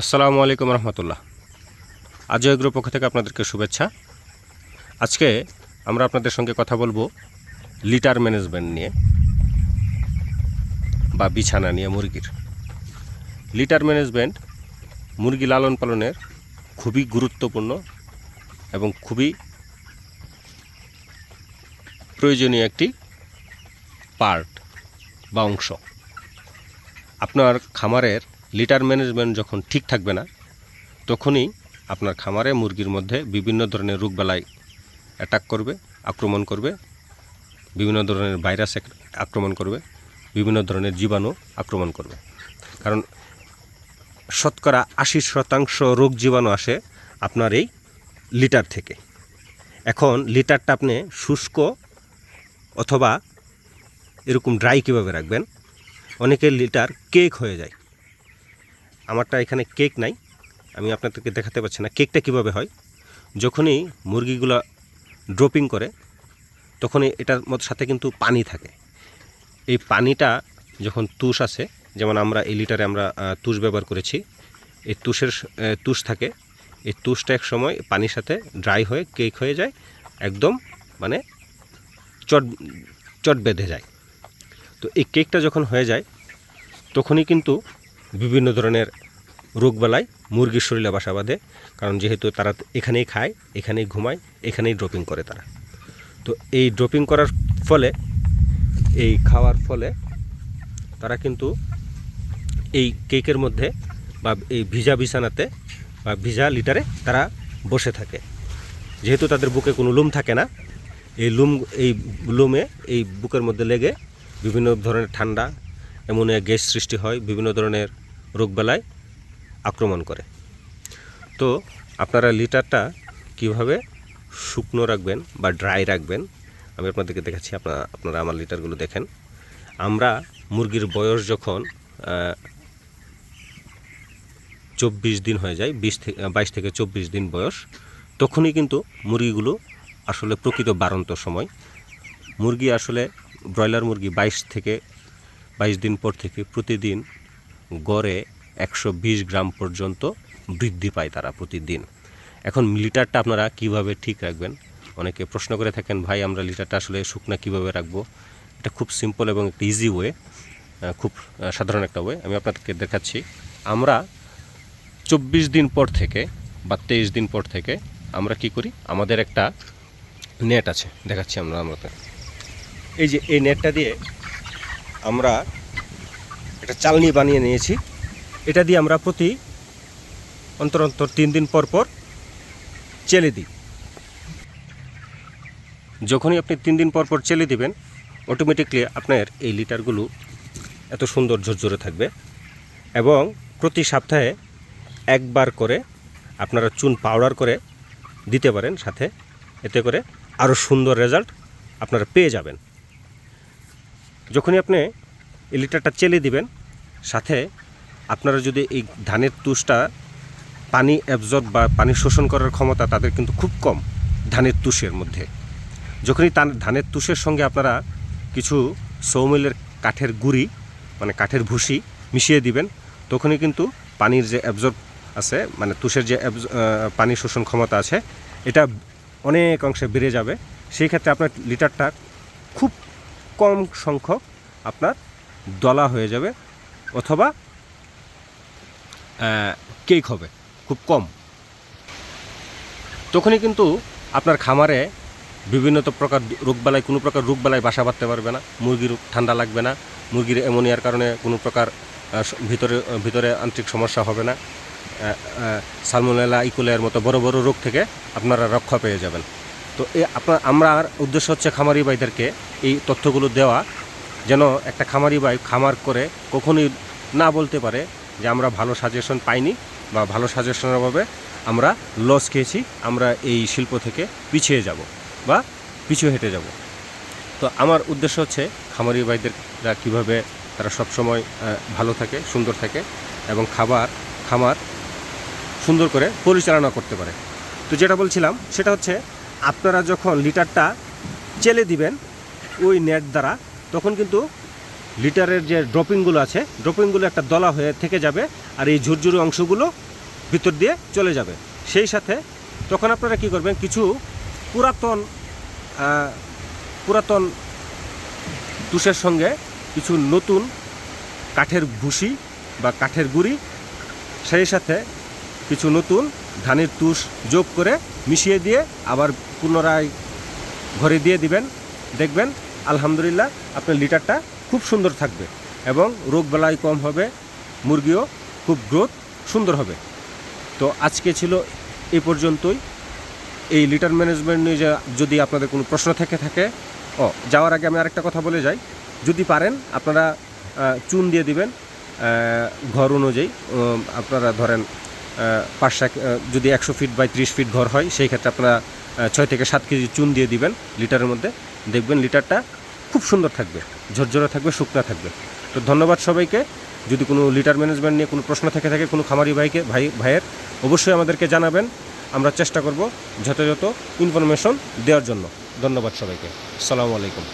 আসসালামু আলাইকুম রহমতুল্লাহ। আজ এগ্রো পক্ষ থেকে আপনাদেরকে শুভেচ্ছা। আজকে আমরা আপনাদের সঙ্গে কথা বলব লিটার ম্যানেজমেন্ট নিয়ে বা বিছানা নিয়ে মুরগির। লিটার ম্যানেজমেন্ট মুরগি লালন পালনের খুবই গুরুত্বপূর্ণ এবং খুবই প্রয়োজনীয় একটি পার্ট বা অংশ। আপনার খামারের লিটার ম্যানেজমেন্ট যখন ঠিক থাকবে না, তখনই আপনার খামারে মুরগির মধ্যে বিভিন্ন ধরনের রোগবালাই অ্যাটাক করবে, আক্রমণ করবে, বিভিন্ন ধরনের ভাইরাস আক্রমণ করবে, বিভিন্ন ধরনের জীবাণু আক্রমণ করবে। কারণ শতকরা আশি শতাংশ রোগ জীবাণু আসে আপনার এই লিটার থেকে। এখন লিটারটা আপনি শুষ্ক অথবা এরকম ড্রাই কীভাবে রাখবেন? অনেকের লিটার কেক হয়ে যায়। আমারটা এখানে কেক নাই। আমি আপনাদেরকে দেখাতে পারছি না কেকটা কীভাবে হয়। যখনই মুরগিগুলো ড্রপিং করে, তখনই এটার মধ্যে সাথে কিন্তু পানি থাকে। এই পানিটা যখন তুষ আসে, যেমন আমরা এই লিটারে আমরা তুষ ব্যবহার করেছি, এই তুষের তুষ থাকে, এই তুষটা এক সময় পানির সাথে ড্রাই হয়ে কেক হয়ে যায়, একদম মানে চট চট বেঁধে যায়। তো এই কেকটা যখন হয়ে যায়, তখনই কিন্তু বিভিন্ন ধরনের রোগবালাই মুরগির শরীরে বাসা বাঁধে, কারণ যেহেতু তারা এখানেই খায়, এখানেই ঘুমায়, এখানেই ড্রপিং করে তারা। তো এই ড্রপিং করার ফলে, এই খাওয়ার ফলে তারা কিন্তু এই কেকের মধ্যে বা এই ভিজা বিছানাতে বা ভিজা লিটারে তারা বসে থাকে। যেহেতু তাদের বুকে কোনো লুম থাকে না, এই লুম, এই লুমে, এই বুকের মধ্যে লেগে বিভিন্ন ধরনের ঠান্ডা অ্যামোনিয়া গ্যাস সৃষ্টি হয়, বিভিন্ন ধরনের রোগবালাই আক্রমণ করে। তো আপনারা লিটারটা কীভাবে শুকনো রাখবেন বা ড্রাই রাখবেন, আমি আপনাদেরকে দেখাচ্ছি, আপনারা আপনারা আমার লিটারগুলো দেখেন। আমরা মুরগির বয়স যখন চব্বিশ দিন হয়ে যায়, বিশ থেকে, বাইশ থেকে চব্বিশ দিন বয়স, তখনই কিন্তু মুরগিগুলো আসলে প্রকৃত বাড়ন্ত সময়। মুরগি আসলে ব্রয়লার মুরগি বাইশ থেকে বাইশ দিন পর থেকে প্রতিদিন গড়ে একশো বিশ গ্রাম পর্যন্ত বৃদ্ধি পায় তারা প্রতিদিন। এখন লিটারটা আপনারা কীভাবে ঠিক রাখবেন? অনেকে প্রশ্ন করে থাকেন, ভাই, আমরা লিটারটা আসলে শুকনা কীভাবে রাখব? এটা খুব সিম্পল এবং একটা ইজি ওয়ে খুব সাধারণ একটা ওয়ে আমি আপনাদেরকে দেখাচ্ছি। আমরা চব্বিশ দিন পর থেকে বা তেইশ দিন পর থেকে আমরা কি করি? আমাদের একটা নেট আছে। দেখাচ্ছি আমরা আমরা এই যে এই নেটটা দিয়ে আমরা একটা চালনি বানিয়ে নিয়েছি। এটা দিয়ে আমরা প্রতি অন্তর অন্তর তিন দিন পর পর চেলে দিই। যখনই আপনি তিন দিন পর পর চেলে দিবেন অটোমেটিকলি আপনার এই লিটারগুলো এত সুন্দর ঝরঝরে থাকবে এবং প্রতি সপ্তাহে একবার করে আপনারা চুন পাউডার করে দিতে পারেন, সাথে এতে করে আরও সুন্দর রেজাল্ট আপনারা পেয়ে যাবেন। যখনই আপনি এই লিটারটা চেলে দিবেন। সাথে আপনারা যদি এই ধানের তুষটা পানি অ্যাবজর্ব বা পানি শোষণ করার ক্ষমতা তাদের কিন্তু খুব কম ধানের তুষের মধ্যে। যখনই ধানের তুষের সঙ্গে আপনারা কিছু সৌমিলের কাঠের গুঁড়ি মানে কাঠের ভুসি মিশিয়ে দিবেন, তখনই কিন্তু পানির যে অ্যাবজর্ব আছে মানে তুষের যে পানি শোষণ ক্ষমতা আছে, এটা অনেক অংশে বেড়ে যাবে। সেই ক্ষেত্রে আপনার লিটারটা খুব কম সংখ্যক আপনার দলা হয়ে যাবে অথবা কেক হবে, খুব কম। তখনই কিন্তু আপনার খামারে বিভিন্ন তো প্রকার রোগবালাই, কোনো প্রকার রোগবালাই বাসা বাঁধতে পারবে না, মুরগির ঠান্ডা লাগবে না, মুরগির অ্যামোনিয়ার কারণে কোনো প্রকার ভিতরে ভিতরে আন্তরিক সমস্যা হবে না। সালমোনেলা ইকোলের মতো বড় বড় রোগ থেকে আপনারা রক্ষা পেয়ে যাবেন। তো এই আপনার, আমরা উদ্দেশ্য হচ্ছে খামারি ভাইদেরকে এই তথ্যগুলো দেওয়া যেন একটা খামারি ভাই খামার করে কখনোই না বলতে পারে যে আমরা ভালো সাজেশন পাইনি বা ভালো সাজেশনের অভাবে আমরা লস খেয়েছি, আমরা এই শিল্প থেকে পিছিয়ে যাব বা পিছু হেঁটে যাব। তো আমার উদ্দেশ্য হচ্ছে খামারি ভাইদেররা কীভাবে তারা সবসময় ভালো থাকে, সুন্দর থাকে এবং খাবার, খামার সুন্দর করে পরিচালনা করতে পারে। তো যেটা বলছিলাম সেটা হচ্ছে আপনারা যখন লিটারটা চেলে দিবেন, ওই নেট দ্বারা তখন কিন্তু লিটারের যে ড্রপিংগুলো আছে, ড্রপিংগুলো একটা দলা হয়ে থেকে যাবে আর এই ঝুরঝুরি অংশগুলো ভিতর দিয়ে চলে যাবে। সেই সাথে তখন আপনারা কি করবেন, কিছু পুরাতন পুরাতন তুষের সঙ্গে কিছু নতুন কাঠের ভুসি বা কাঠের গুঁড়ি, সেই সাথে কিছু নতুন ধানের তুষ যোগ করে মিশিয়ে দিয়ে আবার পুনরায় ঘরে দিয়ে দিবেন। দেখবেন আলহামদুলিল্লাহ আপনার লিটারটা খুব সুন্দর থাকবে এবং রোগ বালাই কম হবে, মুরগিও খুব গ্রোথ সুন্দর হবে। তো আজকে ছিল এই পর্যন্তই। এই লিটার ম্যানেজমেন্ট নিয়ে যদি আপনাদের কোনো প্রশ্ন থেকে থাকে, ও, যাওয়ার আগে আমি আরেকটা কথা বলে যাই। যদি পারেন, আপনারা চুন দিয়ে দিবেন ঘর অনুযায়ী আপনারা ধরেন পাঁচ যদি একশো ফিট বাই ত্রিশ ফিট ঘর হয়, সেই ক্ষেত্রে আপনারা ছয় থেকে সাত কেজি চুন দিয়ে দিবেন লিটারের মধ্যে। দেখবেন লিটারটা খুব সুন্দর থাকবে, ঝরঝরে থাকবে, শুকনা থাকবে। তো ধন্যবাদ সবাইকে। যদি কোনো লিটার ম্যানেজমেন্ট নিয়ে কোনো প্রশ্ন থেকে থাকে কোনো খামারি ভাইকে, ভাই, ভাইয়ের, অবশ্যই আমাদেরকে জানাবেন। আমরা চেষ্টা করব যথাযথ ইনফরমেশন দেওয়ার জন্য। ধন্যবাদ সবাইকে। আসসালামু আলাইকুম।